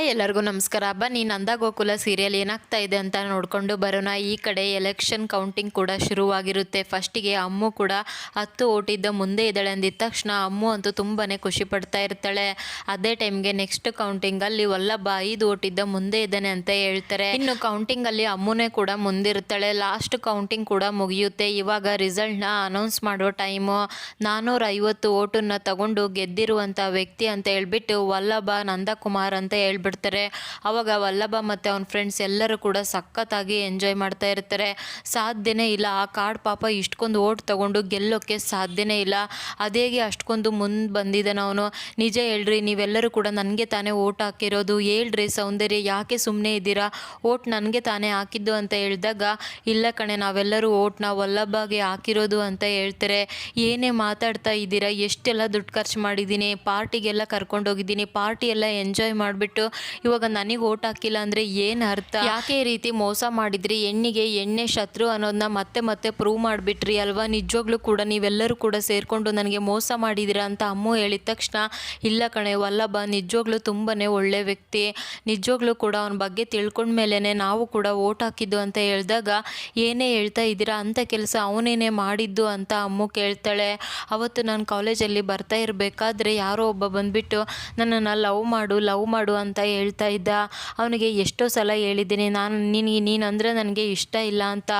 Hi, ಎಲ್ಲರಿಗೂ ನಮಸ್ಕಾರ. ಬನ್ನಿ, ನಂದ ಗೋಕುಲ ಸೀರಿಯಲ್ ಏನಾಗ್ತಾ ಇದೆ ಅಂತ ನೋಡಿಕೊಂಡು ಬರೋಣ. ಈ ಕಡೆ ಎಲೆಕ್ಷನ್ ಕೌಂಟಿಂಗ್ ಕೂಡ ಶುರುವಾಗಿರುತ್ತೆ. ಫಸ್ಟಿಗೆ ಅಮ್ಮು ಕೂಡ ಹತ್ತು ಓಟಿದ್ದ ಮುಂದೆ ಇದ್ದಾಳೆ ಅಂದಿದ್ದ ತಕ್ಷಣ ಅಮ್ಮು ಅಂತೂ ತುಂಬಾ ಖುಷಿ ಪಡ್ತಾ ಇರ್ತಾಳೆ. ಅದೇ ಟೈಮ್ಗೆ ನೆಕ್ಸ್ಟ್ ಕೌಂಟಿಂಗಲ್ಲಿ ವಲ್ಲಭ ಐದು ಓಟಿದ್ದ ಮುಂದೆ ಇದ್ದಾನೆ ಅಂತ ಹೇಳ್ತಾರೆ. ಇನ್ನು ಕೌಂಟಿಂಗಲ್ಲಿ ಅಮ್ಮುನೇ ಕೂಡ ಮುಂದಿರ್ತಾಳೆ. ಲಾಸ್ಟ್ ಕೌಂಟಿಂಗ್ ಕೂಡ ಮುಗಿಯುತ್ತೆ. ಇವಾಗ ರಿಸಲ್ಟ್ನ ಅನೌನ್ಸ್ ಮಾಡೋ ಟೈಮು ನಾನ್ನೂರ ಐವತ್ತು ಓಟನ್ನ ತಗೊಂಡು ಗೆದ್ದಿರುವಂಥ ವ್ಯಕ್ತಿ ಅಂತ ಹೇಳ್ಬಿಟ್ಟು ವಲ್ಲಭ, ನಂದಕುಮಾರ್ ಅಂತ ಹೇಳ್ಬಿಡ್ತಾರೆ ಅವಾಗ ವಲ್ಲಭ ಮತ್ತು ಅವನ ಫ್ರೆಂಡ್ಸ್ ಎಲ್ಲರೂ ಕೂಡ ಸಖತ್ತಾಗಿ ಎಂಜಾಯ್ ಮಾಡ್ತಾ ಇರ್ತಾರೆ. ಸಾಧ್ಯನೇ ಇಲ್ಲ, ಆ ಕಾರ್ಡ್ ಪಾಪ ಇಷ್ಟೊಂದು ಓಟ್ ತಗೊಂಡು ಗೆಲ್ಲೋಕ್ಕೆ ಸಾಧ್ಯನೇ ಇಲ್ಲ. ಅದೇಗೆ ಅಷ್ಟೊಂದು ಮುಂದೆ ಬಂದಿದ್ದಾನೆ ಅವನು. ನಿಜ ಹೇಳ್ರಿ, ನೀವೆಲ್ಲರೂ ಕೂಡ ನನಗೆ ತಾನೇ ಓಟ್ ಹಾಕಿರೋದು. ಹೇಳ್ರಿ ಸೌಂದರ್ಯ, ಯಾಕೆ ಸುಮ್ಮನೆ ಇದ್ದೀರಾ? ಓಟ್ ನನಗೆ ತಾನೇ ಹಾಕಿದ್ದು ಅಂತ ಹೇಳಿದಾಗ, ಇಲ್ಲ ಕಣೆ, ನಾವೆಲ್ಲರೂ ಓಟ್ನ ವಲ್ಲಭಾಗೆ ಹಾಕಿರೋದು ಅಂತ ಹೇಳ್ತಾರೆ. ಏನೇ ಮಾತಾಡ್ತಾ ಇದ್ದೀರಾ? ಎಷ್ಟೆಲ್ಲ ದುಡ್ಡು ಖರ್ಚು ಮಾಡಿದ್ದೀನಿ? ಪಾರ್ಟಿಗೆಲ್ಲ ಕರ್ಕೊಂಡೋಗಿದ್ದೀನಿ. ಪಾರ್ಟಿ ಎಲ್ಲ ಎಂಜಾಯ್ ಮಾಡಿಬಿಟ್ಟು ಇವಾಗ ನನಗೆ ಓಟ್ ಹಾಕಿಲ್ಲ ಅಂದರೆ ಏನು ಅರ್ಥ? ಯಾಕೆ ಈ ರೀತಿ ಮೋಸ ಮಾಡಿದ್ರಿ? ಹೆಣ್ಣಿಗೆ ಎಣ್ಣೆ ಶತ್ರು ಅನ್ನೋದನ್ನ ಮತ್ತೆ ಮತ್ತೆ ಪ್ರೂವ್ ಮಾಡಿಬಿಟ್ರಿ ಅಲ್ವಾ? ನಿಜವಾಗ್ಲೂ ಕೂಡ ನೀವೆಲ್ಲರೂ ಕೂಡ ಸೇರಿಕೊಂಡು ನನಗೆ ಮೋಸ ಮಾಡಿದ್ದೀರಾ ಅಂತ ಅಮ್ಮು ಹೇಳಿದ ತಕ್ಷಣ, ಇಲ್ಲ ಕಣೆ, ವಲ್ಲಭ, ನಿಜವಾಗ್ಲೂ ತುಂಬಾ ಒಳ್ಳೆ ವ್ಯಕ್ತಿ. ನಿಜವಾಗ್ಲೂ ಕೂಡ ಅವನ ಬಗ್ಗೆ ತಿಳ್ಕೊಂಡ್ಮೇಲೆ ನಾವು ಕೂಡ ಓಟ್ ಹಾಕಿದ್ದು ಅಂತ ಹೇಳಿದಾಗ, ಏನೇ ಹೇಳ್ತಾ ಇದ್ದೀರಾ ಅಂತ ಕೆಲಸ ಅವನೇನೇ ಮಾಡಿದ್ದು ಅಂತ ಅಮ್ಮು ಕೇಳ್ತಾಳೆ. ಅವತ್ತು ನಾನು ಕಾಲೇಜಲ್ಲಿ ಬರ್ತಾ ಇರಬೇಕಾದ್ರೆ ಯಾರೋ ಒಬ್ಬ ಬಂದುಬಿಟ್ಟು, ನನ್ನನ್ನು ಲವ್ ಮಾಡು ಲವ್ ಮಾಡು ಅಂತ ಹೇಳ್ತಾ ಇದ್ದ. ಅವನಿಗೆ ಎಷ್ಟೋ ಸಲ ಹೇಳಿದ್ದೀನಿ ನಾನು ನಿನಗೆ ನೀನು ಅಂದರೆ ನನಗೆ ಇಷ್ಟ ಇಲ್ಲ ಅಂತ.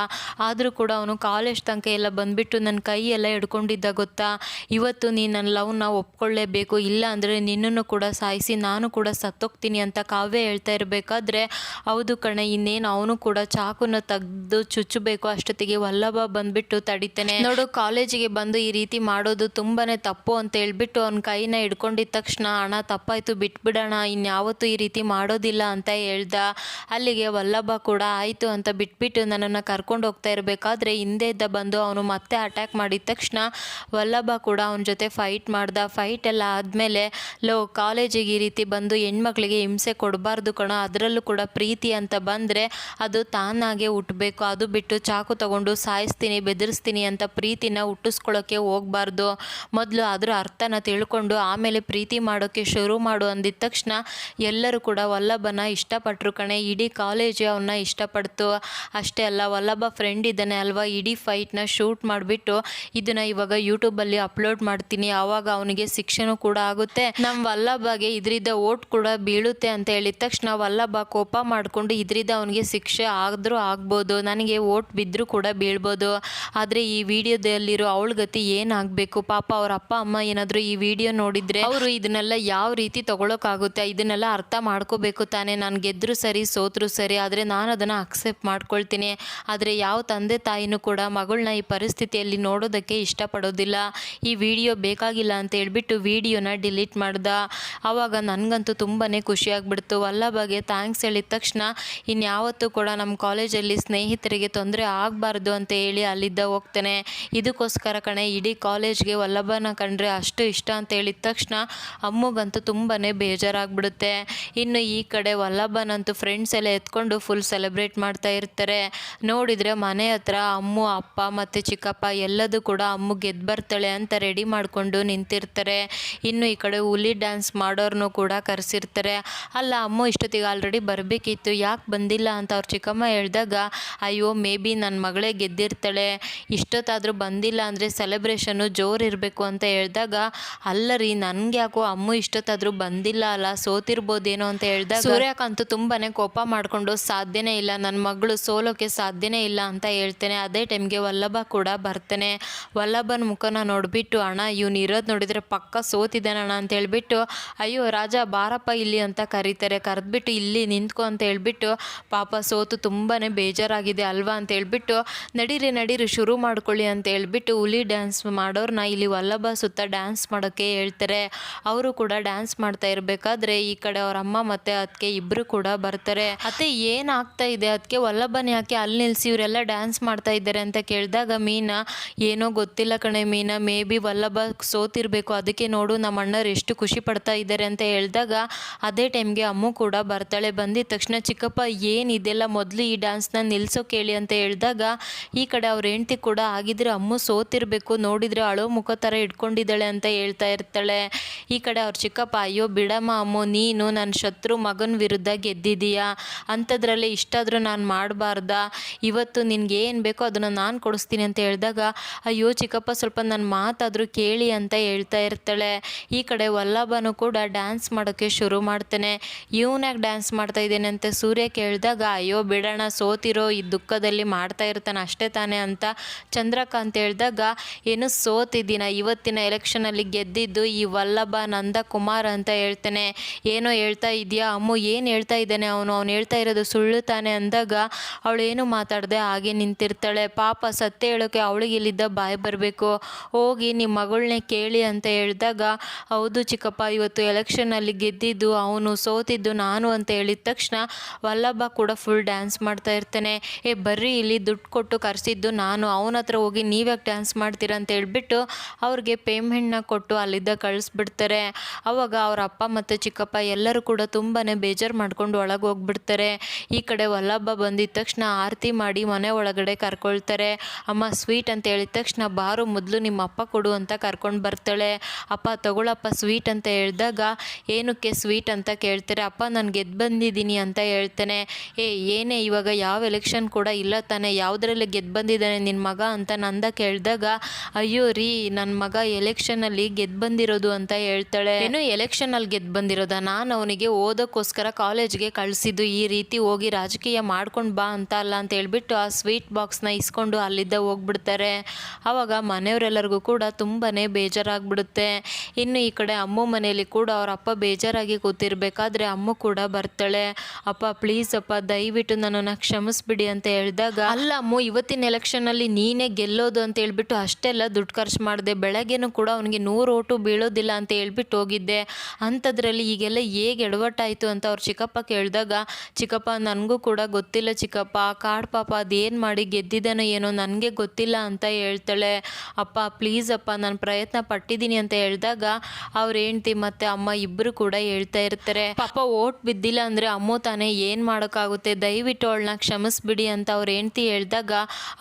ಆದರೂ ಕೂಡ ಅವನು ಕಾಲೇಜ್ ತನಕ ಎಲ್ಲ ಬಂದುಬಿಟ್ಟು ನನ್ನ ಕೈ ಎಲ್ಲ ಹಿಡ್ಕೊಂಡಿದ್ದ ಗೊತ್ತಾ? ಇವತ್ತು ನೀನು ನನ್ನ ಲವ್ನ ಒಪ್ಕೊಳ್ಳೇಬೇಕು ಇಲ್ಲ ಅಂದರೆ ನಿನ್ನನ್ನು ಕೂಡ ಸಾಯಿಸಿ ನಾನು ಕೂಡ ಸತ್ತೋಗ್ತೀನಿ ಅಂತ ಕಾವ್ಯ ಹೇಳ್ತಾ ಇರಬೇಕಾದ್ರೆ ಹೌದು ಕಣೆ ಇನ್ನೇನು ಅವನು ಕೂಡ ಚಾಕುನ ತೆಗೆದು ಚುಚ್ಚಬೇಕು. ಅಷ್ಟೊತ್ತಿಗೆ ವಲ್ಲಭ ಬಂದುಬಿಟ್ಟು ತಡಿತಾನೆ. ನೋಡು ಕಾಲೇಜಿಗೆ ಬಂದು ಈ ರೀತಿ ಮಾಡೋದು ತುಂಬಾನೇ ತಪ್ಪು ಅಂತ ಹೇಳ್ಬಿಟ್ಟು ಅವನ ಕೈನ ಹಿಡ್ಕೊಂಡಿದ್ದ ತಕ್ಷಣ ಅಣ್ಣ ತಪ್ಪಾಯ್ತು ಬಿಟ್ಬಿಡೋಣ. ಇನ್ಯಾವತ್ತೂ ಈ ರೀತಿ ಮಾಡೋದಿಲ್ಲ ಅಂತ ಹೇಳ್ದ, ಅಲ್ಲಿಗೆ ವಲ್ಲಭ ಕೂಡ ಆಯಿತು ಅಂತ ಬಿಟ್ಬಿಟ್ಟು ನನ್ನನ್ನು ಕರ್ಕೊಂಡು ಹೋಗ್ತಾ ಇರಬೇಕಾದ್ರೆ ಹಿಂದೆ ಇದ್ದ ಬಂದು ಅವನು ಮತ್ತೆ ಅಟ್ಯಾಕ್ ಮಾಡಿದ ತಕ್ಷಣ ವಲ್ಲಭ ಕೂಡ ಅವನ ಜೊತೆ ಫೈಟ್ ಮಾಡ್ದ. ಫೈಟ್ ಎಲ್ಲ ಆದಮೇಲೆ ಲೋ ಕಾಲೇಜಿಗೆ ಈ ರೀತಿ ಬಂದು ಹೆಣ್ಮಕ್ಳಿಗೆ ಹಿಂಸೆ ಕೊಡಬಾರ್ದು ಕಣ. ಅದರಲ್ಲೂ ಕೂಡ ಪ್ರೀತಿ ಅಂತ ಬಂದರೆ ಅದು ತಾನಾಗೆ ಹುಟ್ಟಬೇಕು ಅದು ಬಿಟ್ಟು ಚಾಕು ತಗೊಂಡು ಸಾಯಿಸ್ತೀನಿ, ಬೆದರಿಸ್ತೀನಿ ಅಂತ ಪ್ರೀತಿನ ಹುಟ್ಟಿಸ್ಕೊಳ್ಳೋಕ್ಕೆ ಹೋಗಬಾರ್ದು. ಮೊದಲು ಅದರ ಅರ್ಥನ ತಿಳ್ಕೊಂಡು ಆಮೇಲೆ ಪ್ರೀತಿ ಮಾಡೋಕ್ಕೆ ಶುರು ಮಾಡು ಅಂದಿದ ತಕ್ಷಣ ಎಲ್ಲರೂ ಕೂಡ ವಲ್ಲಭನ ಇಷ್ಟಪಟ್ಟರು ಕಣೆ. ಇಡೀ ಕಾಲೇಜು ಅವನ್ನ ಇಷ್ಟಪಡ್ತು. ಅಷ್ಟೇ ಅಲ್ಲ ವಲ್ಲಭ ಫ್ರೆಂಡ್ ಇದ್ದಾನೆ ಅಲ್ವಾ? ಇಡೀ ಫೈಟ್ನ ಶೂಟ್ ಮಾಡಿಬಿಟ್ಟು ಇದನ್ನು ಇವಾಗ ಯೂಟ್ಯೂಬಲ್ಲಿ ಅಪ್ಲೋಡ್ ಮಾಡ್ತೀನಿ. ಆವಾಗ ಅವನಿಗೆ ಶಿಕ್ಷೆನೂ ಕೂಡ ಆಗುತ್ತೆ. ನಮ್ಮ ವಲ್ಲಭಗೆ ಇದರಿಂದ ಓಟ್ ಕೂಡ ಬೀಳುತ್ತೆ ಅಂತ ಹೇಳಿದ ತಕ್ಷಣ ವಲ್ಲಭ ಕೋಪ ಮಾಡಿಕೊಂಡು ಇದರಿಂದ ಅವನಿಗೆ ಶಿಕ್ಷೆ ಆದರೂ ಆಗ್ಬೋದು. ನನಗೆ ಓಟ್ ಬಿದ್ದರೂ ಕೂಡ ಬೀಳ್ಬೋದು. ಆದರೆ ಈ ವಿಡಿಯೋದಲ್ಲಿರೋ ಅವಳ ಗತಿ ಏನಾಗಬೇಕು? ಪಾಪ ಅವ್ರ ಅಪ್ಪ ಅಮ್ಮ ಏನಾದರೂ ಈ ವಿಡಿಯೋ ನೋಡಿದರೆ ಅವರು ಇದನ್ನೆಲ್ಲ ಯಾವ ರೀತಿ ತಗೊಳಕ್ಕಾಗುತ್ತೆ? ಇದನ್ನೆಲ್ಲ ಅರ್ಥ ಮಾಡ್ಕೋಬೇಕು ತಾನೇ. ನಾನು ಗೆದ್ದರೂ ಸರಿ, ಸೋತರೂ ಸರಿ, ಆದರೆ ನಾನು ಅದನ್ನು ಅಕ್ಸೆಪ್ಟ್ ಮಾಡ್ಕೊಳ್ತೀನಿ. ಆದರೆ ಯಾವ ತಂದೆ ತಾಯಿನೂ ಕೂಡ ಮಗಳನ್ನ ಈ ಪರಿಸ್ಥಿತಿಯಲ್ಲಿ ನೋಡೋದಕ್ಕೆ ಇಷ್ಟಪಡೋದಿಲ್ಲ. ಈ ವಿಡಿಯೋ ಬೇಕಾಗಿಲ್ಲ ಅಂತ ಹೇಳ್ಬಿಟ್ಟು ವಿಡಿಯೋನ ಡಿಲೀಟ್ ಮಾಡ್ದ. ಆವಾಗ ನನಗಂತೂ ತುಂಬಾ ಖುಷಿಯಾಗ್ಬಿಡ್ತು. ವಲ್ಲಭಗೆ ಥ್ಯಾಂಕ್ಸ್ ಹೇಳಿದ ತಕ್ಷಣ ಇನ್ಯಾವತ್ತೂ ಕೂಡ ನಮ್ಮ ಕಾಲೇಜಲ್ಲಿ ಸ್ನೇಹಿತರಿಗೆ ತೊಂದರೆ ಆಗಬಾರ್ದು ಅಂತ ಹೇಳಿ ಅಲ್ಲಿದ್ದ ಹೋಗ್ತೇನೆ. ಇದಕ್ಕೋಸ್ಕರ ಕಣೆ, ಇಡೀ ಕಾಲೇಜ್ಗೆ ವಲ್ಲಭನ ಕಂಡ್ರೆ ಅಷ್ಟು ಇಷ್ಟ ಅಂತ ಹೇಳಿದ ತಕ್ಷಣ ಅಮ್ಮಗಂತೂ ತುಂಬಾ ಬೇಜಾರಾಗ್ಬಿಡುತ್ತೆ. ಇನ್ನು ಈ ಕಡೆ ವಲ್ಲಭನಂತೂ ಫ್ರೆಂಡ್ಸ್ ಎಲ್ಲ ಎತ್ಕೊಂಡು ಫುಲ್ ಸೆಲೆಬ್ರೇಟ್ ಮಾಡ್ತಾ ಇರ್ತಾರೆ. ನೋಡಿದರೆ ಮನೆ ಹತ್ರ ಅಮ್ಮು, ಅಪ್ಪ ಮತ್ತು ಚಿಕ್ಕಪ್ಪ ಎಲ್ಲದೂ ಕೂಡ ಅಮ್ಮು ಗೆದ್ದು ಬರ್ತಾಳೆ ಅಂತ ರೆಡಿ ಮಾಡಿಕೊಂಡು ನಿಂತಿರ್ತಾರೆ. ಇನ್ನು ಈ ಕಡೆ ಹುಲಿ ಡ್ಯಾನ್ಸ್ ಮಾಡೋರ್ನು ಕೂಡ ಕರೆಸಿರ್ತಾರೆ. ಅಲ್ಲ, ಅಮ್ಮ ಇಷ್ಟೊತ್ತಿಗೆ ಆಲ್ರೆಡಿ ಬರಬೇಕಿತ್ತು, ಯಾಕೆ ಬಂದಿಲ್ಲ ಅಂತ ಅವ್ರ ಚಿಕ್ಕಮ್ಮ ಹೇಳಿದಾಗ, ಅಯ್ಯೋ ಮೇ ಬಿ ನನ್ನ ಮಗಳೇ ಗೆದ್ದಿರ್ತಾಳೆ. ಇಷ್ಟೊತ್ತಾದರೂ ಬಂದಿಲ್ಲ ಅಂದರೆ ಸೆಲೆಬ್ರೇಷನ್ನು ಜೋರು ಇರಬೇಕು ಅಂತ ಹೇಳಿದಾಗ, ಅಲ್ಲ ರೀ ನನಗೆ ಯಾಕೋ ಅಮ್ಮ ಇಷ್ಟೊತ್ತಾದರೂ ಬಂದಿಲ್ಲ ಅಲ್ಲ ಸೋತಿರ್ಬೋದೇನೋ ಅಂತ ಹೇಳಿದಾಗ ಸೂರ್ಯಕಾಂತ್ ತುಂಬಾನೇ ಕೋಪ ಮಾಡಿಕೊಂಡು, ಸಾಧ್ಯನೇ ಇಲ್ಲ ನನ್ನ ಮಗಳು ಸೋಲೋಕ್ಕೆ ಸಾಧ್ಯನೇ ಇಲ್ಲ ಅಂತ ಹೇಳ್ತೇನೆ. ಅದೇ ಟೈಮ್ಗೆ ವಲ್ಲಭ ಕೂಡ ಬರ್ತಾನೆ. ವಲ್ಲಭನ ಮುಖನ ನೋಡಿಬಿಟ್ಟು, ಅಣ್ಣ, ಇವ್ನು ಇರೋದು ನೋಡಿದರೆ ಪಕ್ಕ ಸೋತಿದ್ದಾನಣ್ಣ ಅಂತ ಹೇಳ್ಬಿಟ್ಟು, ಅಯ್ಯೋ, ರಾಜ, ಬಾರಪ್ಪ ಇಲ್ಲಿ ಅಂತ ಕರೀತಾರೆ. ಕರೆದ್ಬಿಟ್ಟು ಇಲ್ಲಿ ನಿಂತ್ಕೊ ಅಂತ ಹೇಳ್ಬಿಟ್ಟು, ಪಾಪ, ಸೋತು ತುಂಬಾ ಬೇಜಾರಾಗಿದೆ ಅಲ್ವಾ ಅಂತ ಹೇಳ್ಬಿಟ್ಟು, ನಡೀರಿ ನಡೀರಿ, ಶುರು ಮಾಡ್ಕೊಳ್ಳಿ ಅಂತ ಹೇಳ್ಬಿಟ್ಟು, ಹುಲಿ ಡ್ಯಾನ್ಸ್ ಮಾಡೋರ್ನ ಇಲ್ಲಿ ವಲ್ಲಭ ಸುತ್ತ ಡ್ಯಾನ್ಸ್ ಮಾಡೋಕ್ಕೆ ಹೇಳ್ತಾರೆ. ಅವರು ಕೂಡ ಡ್ಯಾನ್ಸ್ ಮಾಡ್ತಾ ಇರಬೇಕಾದ್ರೆ ಈ ಕಡೆ ಅವ್ರ ಅಮ್ಮ ಮತ್ತೆ ಅದಕ್ಕೆ ಇಬ್ರು ಕೂಡ ಬರ್ತಾರೆ. ಅತ್ತೆ ಆಗ್ತಾ ಇದೆ? ಅದಕ್ಕೆ ವಲ್ಲಭನ್ ಯಾಕೆ ಅಲ್ಲಿ ನಿಲ್ಸಿ ಇವರೆಲ್ಲ ಡ್ಯಾನ್ಸ್ ಮಾಡ್ತಾ ಇದ್ದಾರೆ ಅಂತ ಕೇಳಿದಾಗ ಮೀನಾ, ಏನೋ ಗೊತ್ತಿಲ್ಲ ಕಣೆ ಮೀನಾ, ಮೇ ಬಿ ವಲ್ಲಭ ಸೋತಿರ್ಬೇಕು. ಅದಕ್ಕೆ ನೋಡು ನಮ್ಮ ಅಣ್ಣರು ಎಷ್ಟು ಖುಷಿ ಪಡ್ತಾ ಇದ್ದಾರೆ ಅಂತ ಹೇಳಿದಾಗ ಅದೇ ಟೈಮ್ಗೆ ಅಮ್ಮು ಕೂಡ ಬರ್ತಾಳೆ. ಬಂದಿದ ತಕ್ಷಣ, ಚಿಕ್ಕಪ್ಪ, ಏನು ಇದೆಲ್ಲ ಮೊದಲು ಈ ಡ್ಯಾನ್ಸ್ನ ನಿಲ್ಸೋ ಕೇಳಿ ಅಂತ ಹೇಳಿದಾಗ ಈ ಕಡೆ ಅವ್ರ ಹೆಂಡತಿ ಕೂಡ ಆಗಿದ್ರೆ ಅಮ್ಮು ಸೋತಿರ್ಬೇಕು. ನೋಡಿದ್ರೆ ಅಳೋ ಮುಖ ಥರ ಇಟ್ಕೊಂಡಿದ್ದಾಳೆ ಅಂತ ಹೇಳ್ತಾ ಇರ್ತಾಳೆ. ಈ ಕಡೆ ಅವ್ರ ಚಿಕ್ಕಪ್ಪ, ಅಯ್ಯೋ, ಬಿಡಮ್ಮ ಅಮ್ಮು, ನೀನು ನನ್ನ ನನ್ನ ಶತ್ರು ಮಗನ ವಿರುದ್ಧ ಗೆದ್ದಿದೀಯಾ? ಅಂಥದ್ರಲ್ಲಿ ಇಷ್ಟಾದರೂ ನಾನು ಮಾಡಬಾರ್ದಾ? ಇವತ್ತು ನಿನಗೆ ಏನು ಬೇಕೋ ಅದನ್ನು ನಾನು ಕೊಡಿಸ್ತೀನಿ ಅಂತ ಹೇಳಿದಾಗ, ಅಯ್ಯೋ ಚಿಕ್ಕಪ್ಪ, ಸ್ವಲ್ಪ ನನ್ನ ಮಾತಾದರೂ ಕೇಳಿ ಅಂತ ಹೇಳ್ತಾ ಇರ್ತಾಳೆ. ಈ ಕಡೆ ವಲ್ಲಭನು ಕೂಡ ಡ್ಯಾನ್ಸ್ ಮಾಡೋಕ್ಕೆ ಶುರು ಮಾಡ್ತಾನೆ. ಇವನಾಗ ಡ್ಯಾನ್ಸ್ ಮಾಡ್ತಾ ಇದ್ದೇನೆ ಅಂತ ಸೂರ್ಯ ಕೇಳಿದಾಗ, ಅಯ್ಯೋ ಬಿಡೋಣ, ಸೋತಿರೋ, ಈ ದುಃಖದಲ್ಲಿ ಮಾಡ್ತಾ ಇರ್ತಾನೆ ಅಷ್ಟೇ ತಾನೇ ಅಂತ ಚಂದ್ರಕಾಂತ್ ಹೇಳಿದಾಗ, ಏನು ಸೋತಿದ್ದೀನ? ಇವತ್ತಿನ ಎಲೆಕ್ಷನಲ್ಲಿ ಗೆದ್ದಿದ್ದು ಈ ವಲ್ಲಭ ನಂದಕುಮಾರ್ ಅಂತ ಹೇಳ್ತಾನೆ. ಏನೋ ಹೇಳ್ತಾ ಇದೆಯಾ? ಅಮ್ಮು ಏನು ಹೇಳ್ತಾ ಇದ್ದಾನೆ ಅವನು? ಅವ್ನು ಹೇಳ್ತಾ ಇರೋದು ಸುಳ್ಳು ತಾನೆ ಅಂದಾಗ ಅವಳು ಏನು ಮಾತಾಡದೆ ಹಾಗೆ ನಿಂತಿರ್ತಾಳೆ. ಪಾಪ ಸತ್ಯ ಹೇಳೋಕೆ ಅವಳಿಗೆ ಇಲ್ಲಿದ್ದ ಬಾಯಿ ಬರಬೇಕು? ಹೋಗಿ ನಿಮ್ಮ ಮಗಳನ್ನೇ ಕೇಳಿ ಅಂತ ಹೇಳಿದಾಗ, ಹೌದು ಚಿಕ್ಕಪ್ಪ, ಇವತ್ತು ಎಲೆಕ್ಷನಲ್ಲಿ ಗೆದ್ದಿದ್ದು ಅವನು, ಸೋತಿದ್ದು ನಾನು ಅಂತ ಹೇಳಿದ ತಕ್ಷಣ ವಲ್ಲಭ ಕೂಡ ಫುಲ್ ಡ್ಯಾನ್ಸ್ ಮಾಡ್ತಾ ಇರ್ತಾನೆ. ಏ, ಬರ್ರಿ ಇಲ್ಲಿ ದುಡ್ಡು ಕೊಟ್ಟು ಕರೆಸಿದ್ದು ನಾನು. ಅವನ ಹತ್ರ ಹೋಗಿ ನೀವ್ಯಾಕೆ ಡ್ಯಾನ್ಸ್ ಮಾಡ್ತೀರಾ ಅಂತ ಹೇಳ್ಬಿಟ್ಟು ಅವ್ರಿಗೆ ಪೇಮೆಂಟ್ನ ಕೊಟ್ಟು ಅಲ್ಲಿದ್ದ ಕಳಿಸ್ಬಿಡ್ತಾರೆ. ಅವಾಗ ಅವ್ರ ಅಪ್ಪ ಮತ್ತು ಚಿಕ್ಕಪ್ಪ ಎಲ್ಲರೂ ಕೂಡ ತುಂಬಾ ಬೇಜಾರು ಮಾಡ್ಕೊಂಡು ಒಳಗೆ ಹೋಗ್ಬಿಡ್ತಾರೆ. ಈ ಕಡೆ ವಲ್ಲಭ ಬಂದಿದ್ದ ತಕ್ಷಣ ಆರತಿ ಮಾಡಿ ಮನೆ ಒಳಗಡೆ ಕರ್ಕೊಳ್ತಾರೆ. ಅಮ್ಮ ಸ್ವೀಟ್ ಅಂತ ಹೇಳಿದ ತಕ್ಷಣ ಬಾರು ಮೊದಲು ನಿಮ್ಮ ಅಪ್ಪ ಕೊಡು ಅಂತ ಕರ್ಕೊಂಡು ಬರ್ತಾಳೆ. ಅಪ್ಪ, ತಗೊಳಪ್ಪ ಸ್ವೀಟ್ ಅಂತ ಹೇಳಿದಾಗ, ಏನಕ್ಕೆ ಸ್ವೀಟ್ ಅಂತ ಕೇಳ್ತಾರೆ? ಅಪ್ಪ, ನಾನು ಗೆದ್ದು ಬಂದಿದ್ದೀನಿ ಅಂತ ಹೇಳ್ತಾನೆ. ಏ, ಏನೇ, ಇವಾಗ ಯಾವ ಎಲೆಕ್ಷನ್ ಕೂಡ ಇಲ್ಲ ತಾನೆ. ಯಾವುದರಲ್ಲಿ ಗೆದ್ದು ಬಂದಿದ್ದಾನೆ ನಿನ್ನ ಮಗ ಅಂತ ನಂದ ಕೇಳಿದಾಗ, ಅಯ್ಯೋ ರೀ ನನ್ನ ಮಗ ಎಲೆಕ್ಷನಲ್ಲಿ ಗೆದ್ದು ಬಂದಿರೋದು ಅಂತ ಹೇಳ್ತಾಳೆ. ಏನು ಎಲೆಕ್ಷನಲ್ಲಿ ಗೆದ್ದು ಬಂದಿರೋದ? ನಾನು ಅವನಿಗೆ ಓದೋಕ್ಕೋಸ್ಕರ ಕಾಲೇಜ್ಗೆ ಕಳಿಸಿದ್ದು ಈ ರೀತಿ ಹೋಗಿ ರಾಜಕೀಯ ಮಾಡ್ಕೊಂಡು ಬಾ ಅಂತ ಅಲ್ಲ ಅಂತ ಹೇಳ್ಬಿಟ್ಟು ಆ ಸ್ವೀಟ್ ಬಾಕ್ಸ್ನ ಇಸ್ಕೊಂಡು ಅಲ್ಲಿದ್ದ ಹೋಗ್ಬಿಡ್ತಾರೆ. ಆವಾಗ ಮನೆಯವರೆಲ್ಲರಿಗೂ ಕೂಡ ತುಂಬಾ ಬೇಜಾರಾಗ್ಬಿಡುತ್ತೆ. ಇನ್ನು ಈ ಕಡೆ ಅಮ್ಮ ಮನೆಯಲ್ಲಿ ಕೂಡ ಅವ್ರ ಅಪ್ಪ ಬೇಜಾರಾಗಿ ಕೂತಿರ್ಬೇಕಾದ್ರೆ ಅಮ್ಮ ಕೂಡ ಬರ್ತಾಳೆ. ಅಪ್ಪ ಪ್ಲೀಸ್ ಅಪ್ಪ, ದಯವಿಟ್ಟು ನನ್ನನ್ನು ಕ್ಷಮಿಸ್ಬಿಡಿ ಅಂತ ಹೇಳಿದಾಗ, ಅಲ್ಲ ಅಮ್ಮ, ಇವತ್ತಿನ ಎಲೆಕ್ಷನಲ್ಲಿ ನೀನೇ ಗೆಲ್ಲೋದು ಅಂತ ಹೇಳ್ಬಿಟ್ಟು ಅಷ್ಟೆಲ್ಲ ದುಡ್ಡು ಖರ್ಚು ಮಾಡಿದೆ. ಬೆಳಗ್ಗೆನೂ ಕೂಡ ಅವನಿಗೆ ನೂರು ಓಟು ಬೀಳೋದಿಲ್ಲ ಅಂತ ಹೇಳ್ಬಿಟ್ಟು ಹೋಗಿದ್ದೆ. ಅಂಥದ್ರಲ್ಲಿ ಈಗೆಲ್ಲ ಹೇಗೆ ಎಡವಟ್ಟಾಯಿತು ಅಂತ ಅವ್ರ ಚಿಕ್ಕಪ್ಪ ಕೇಳಿದಾಗ, ಚಿಕ್ಕಪ್ಪ, ನನಗೂ ಕೂಡ ಗೊತ್ತಿಲ್ಲ ಚಿಕ್ಕಪ್ಪ, ಕಾಡು ಪಾಪ ಅದೇನು ಮಾಡಿ ಗೆದ್ದಿದ್ದಾನೋ ಏನೋ ನನಗೆ ಗೊತ್ತಿಲ್ಲ ಅಂತ ಹೇಳ್ತಾಳೆ. ಅಪ್ಪ ಪ್ಲೀಸ್ ಅಪ್ಪ, ನಾನು ಪ್ರಯತ್ನ ಪಟ್ಟಿದ್ದೀನಿ ಅಂತ ಹೇಳಿದಾಗ ಅವ್ರ ಹೆಂಡ್ತಿ ಮತ್ತು ಅಮ್ಮ ಇಬ್ಬರು ಕೂಡ ಹೇಳ್ತಾ ಇರ್ತಾರೆ. ಪಾಪ ಓಟ್ ಬಿದ್ದಿಲ್ಲ ಅಂದರೆ ಅಮ್ಮ ತಾನೇ ಏನು ಮಾಡೋಕ್ಕಾಗುತ್ತೆ? ದಯವಿಟ್ಟು ಅವಳನ್ನ ಕ್ಷಮಿಸ್ಬಿಡಿ ಅಂತ ಅವ್ರ ಹೆಂಡ್ತಿ ಹೇಳಿದಾಗ,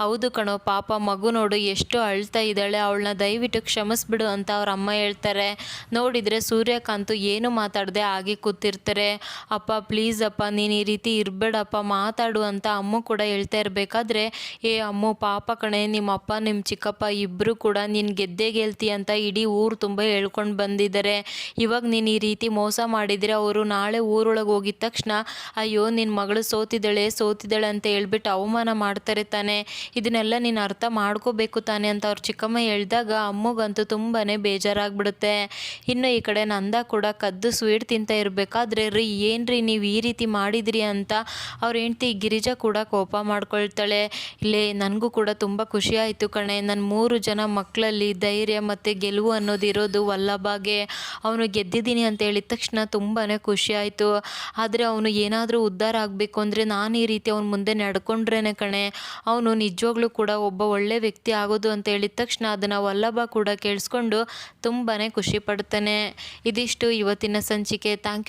ಹೌದು ಕಣೋ, ಪಾಪ ಮಗು ನೋಡು ಎಷ್ಟು ಅಳ್ತಾ ಇದ್ದಾಳೆ, ಅವಳನ್ನ ದಯವಿಟ್ಟು ಕ್ಷಮಿಸ್ಬಿಡು ಅಂತ ಅವ್ರ ಅಮ್ಮ ಹೇಳ್ತಾರೆ. ನೋಡಿದರೆ ಸೂರ್ಯಕಾಂತು ಏನು ಮಾತಾಡದೆ ಹಾಗೆ ಕೂತಿರ್ತಾರೆ, ಅಪ್ಪ ಪ್ಲೀಸ್ ಅಪ್ಪ, ನೀನು ಈ ರೀತಿ ಇರಬೇಡಪ್ಪ, ಮಾತಾಡು ಅಂತ ಅಮ್ಮ ಕೂಡ ಹೇಳ್ತಾ ಇರಬೇಕಾದ್ರೆ, ಏ ಅಮ್ಮ, ಪಾಪ ಕಣೆ ನಿಮ್ಮ ಅಪ್ಪ ನಿಮ್ಮ ಚಿಕ್ಕಪ್ಪ ಇಬ್ಬರು ಕೂಡ ನೀನು ಗೆದ್ದೆ ಗೆಲ್ತಿ ಅಂತ ಇಡೀ ಊರು ತುಂಬ ಹೇಳ್ಕೊಂಡು ಬಂದಿದ್ದಾರೆ. ಇವಾಗ ನೀನು ಈ ರೀತಿ ಮೋಸ ಮಾಡಿದರೆ ಅವರು ನಾಳೆ ಊರೊಳಗೆ ಹೋಗಿದ ತಕ್ಷಣ, ಅಯ್ಯೋ ನಿನ್ನ ಮಗಳು ಸೋತಿದ್ದಾಳೆ ಸೋತಿದ್ದಾಳೆ ಅಂತ ಹೇಳ್ಬಿಟ್ಟು ಅವಮಾನ ಮಾಡ್ತಾರೆ ತಾನೆ. ಇದನ್ನೆಲ್ಲ ನೀನು ಅರ್ಥ ಮಾಡ್ಕೋಬೇಕು ತಾನೆ ಅಂತ ಅವ್ರ ಚಿಕ್ಕಮ್ಮ ಹೇಳಿದಾಗ ಅಮ್ಮಗಂತೂ ತುಂಬಾ ಬೇಜಾರಾಗ್ಬಿಡುತ್ತೆ. ಇನ್ನು ಈ ಕಡೆ ನಂದ ಕೂಡ ಕದ್ದು ಸ್ವೀಟ್ ತಿಂತ ಇರಬೇಕಾದ್ರೆ ರೀ ಏನ್ರಿ ನೀವು ಈ ರೀತಿ ಮಾಡಿದ್ರಿ ಅಂತ ಅವ್ರ ಹೆಂಡ್ತಿ ಗಿರಿಜಾ ಕೂಡ ಕೋಪ ಮಾಡ್ಕೊಳ್ತಾಳೆ. ಇಲ್ಲೇ ನನಗೂ ಕೂಡ ತುಂಬ ಖುಷಿ ಆಯಿತು ಕಣೆ. ನನ್ನ ಮೂರು ಜನ ಮಕ್ಕಳಲ್ಲಿ ಧೈರ್ಯ ಮತ್ತು ಗೆಲುವು ಅನ್ನೋದು ಇರೋದು ವಲ್ಲಭಾಗೆ. ಅವನು ಗೆದ್ದಿದ್ದೀನಿ ಅಂತ ಹೇಳಿದ ತಕ್ಷಣ ತುಂಬಾ ಖುಷಿ ಆಯಿತು. ಆದರೆ ಅವನು ಏನಾದರೂ ಉದ್ಧಾರ ಆಗಬೇಕು ಅಂದರೆ ನಾನು ಈ ರೀತಿ ಅವ್ನ ಮುಂದೆ ನಡ್ಕೊಂಡ್ರೇನೆ ಕಣೆ. ಅವನು ನಿಜವಾಗ್ಲೂ ಕೂಡ ಒಬ್ಬ ಒಳ್ಳೆ ವ್ಯಕ್ತಿ ಆಗೋದು ಅಂತ ಹೇಳಿದ ತಕ್ಷಣ ಅದನ್ನು ವಲ್ಲಭ ಕೂಡ ಕೇಳಿಸ್ಕೊಂಡು ತುಂಬಾ ಖುಷಿ ಪಡ್ತಾನೆ. ಇದಿಷ್ಟು ಇವತ್ತಿನ ಸಂಚಿಕೆ. Thank